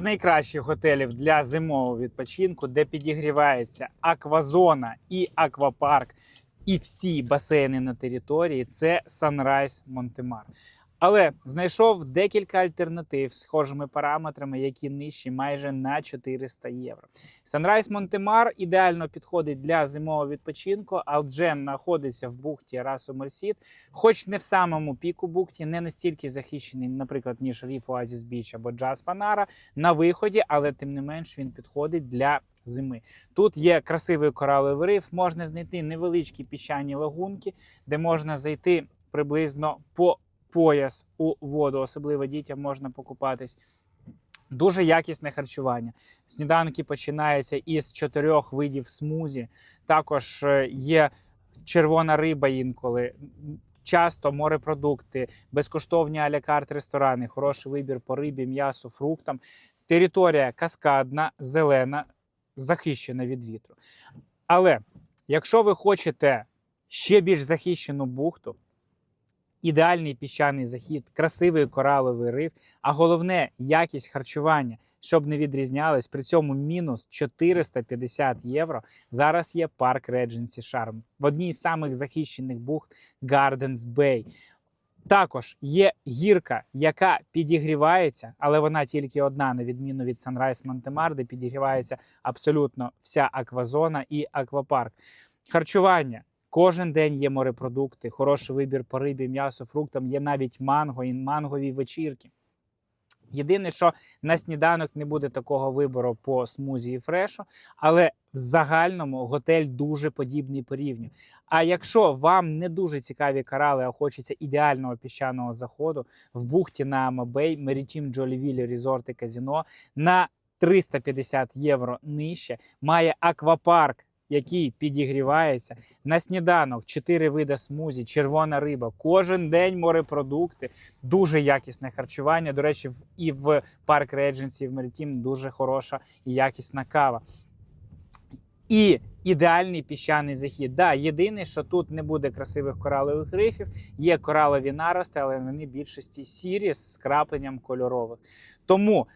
з найкращих готелів для зимового відпочинку, де підігрівається аквазона і аквапарк, і всі басейни на території це Sunrise Монтемар. Але знайшов декілька альтернатив з схожими параметрами, які нижчі майже на 400 євро. Sunrise Монтемар ідеально підходить для зимового відпочинку, адже знаходиться в бухті Расу Мельсіт, хоч не в самому піку бухті, не настільки захищений, наприклад, ніж Reef Oasis Beach або Jazz Фанара на виході, але тим не менш він підходить для зими. Тут є красивий кораловий риф, можна знайти невеличкі піщані лагунки, де можна зайти приблизно по пояс у воду, особливо дітям можна покупатись. Дуже якісне харчування. Сніданки починаються із чотирьох видів смузі. Також е, є червона риба інколи. Часто морепродукти, безкоштовні алякарт ресторани, хороший вибір по рибі, м'ясу, фруктам. Територія каскадна, зелена, захищена від вітру. Але якщо ви хочете ще більш захищену бухту, ідеальний піщаний захід, красивий кораловий риф, а головне якість харчування, щоб не відрізнялись. При цьому мінус 450 євро. Зараз є парк Regency Charm в одній з самих захищених бухт Gardens Bay. Також є гірка, яка підігрівається, але вона тільки одна, на відміну від Sunrise Монтемар, де підігрівається абсолютно вся аквазона і аквапарк. Харчування. Кожен день є морепродукти, хороший вибір по рибі, м'ясу, фруктам, є навіть манго і мангові вечірки. Єдине, що на сніданок не буде такого вибору по смузі і фрешу, але в загальному готель дуже подібний по рівню. А якщо вам не дуже цікаві корали, а хочеться ідеального піщаного заходу в бухті на Амабей, Мерітім Джолівілі Резорт і Казіно на 350 євро нижче, має аквапарк який підігрівається. На сніданок 4 види смузі, червона риба, кожен день морепродукти, дуже якісне харчування. До речі, і в парк Редженсі, і в Мерітім дуже хороша і якісна кава. І ідеальний піщаний захід. Да, єдине, що тут не буде красивих коралових рифів, є коралові нарости, але вони більшості сірі з скрапленням кольорових. Тому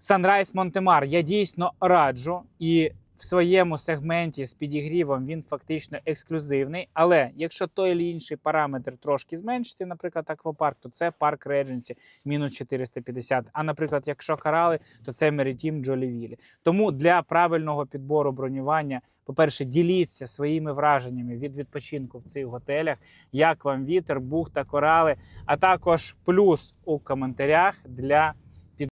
Sunrise Монтемар я дійсно раджу і в своєму сегменті з підігрівом він фактично ексклюзивний. Але якщо той чи інший параметр трошки зменшити, наприклад, аквапарк, то це парк Редженсі мінус 450. А наприклад, якщо корали, то це Мерітім Джолівілі. Тому для правильного підбору бронювання, по-перше, діліться своїми враженнями від відпочинку в цих готелях, як вам вітер, бухта, корали, а також плюс у коментарях для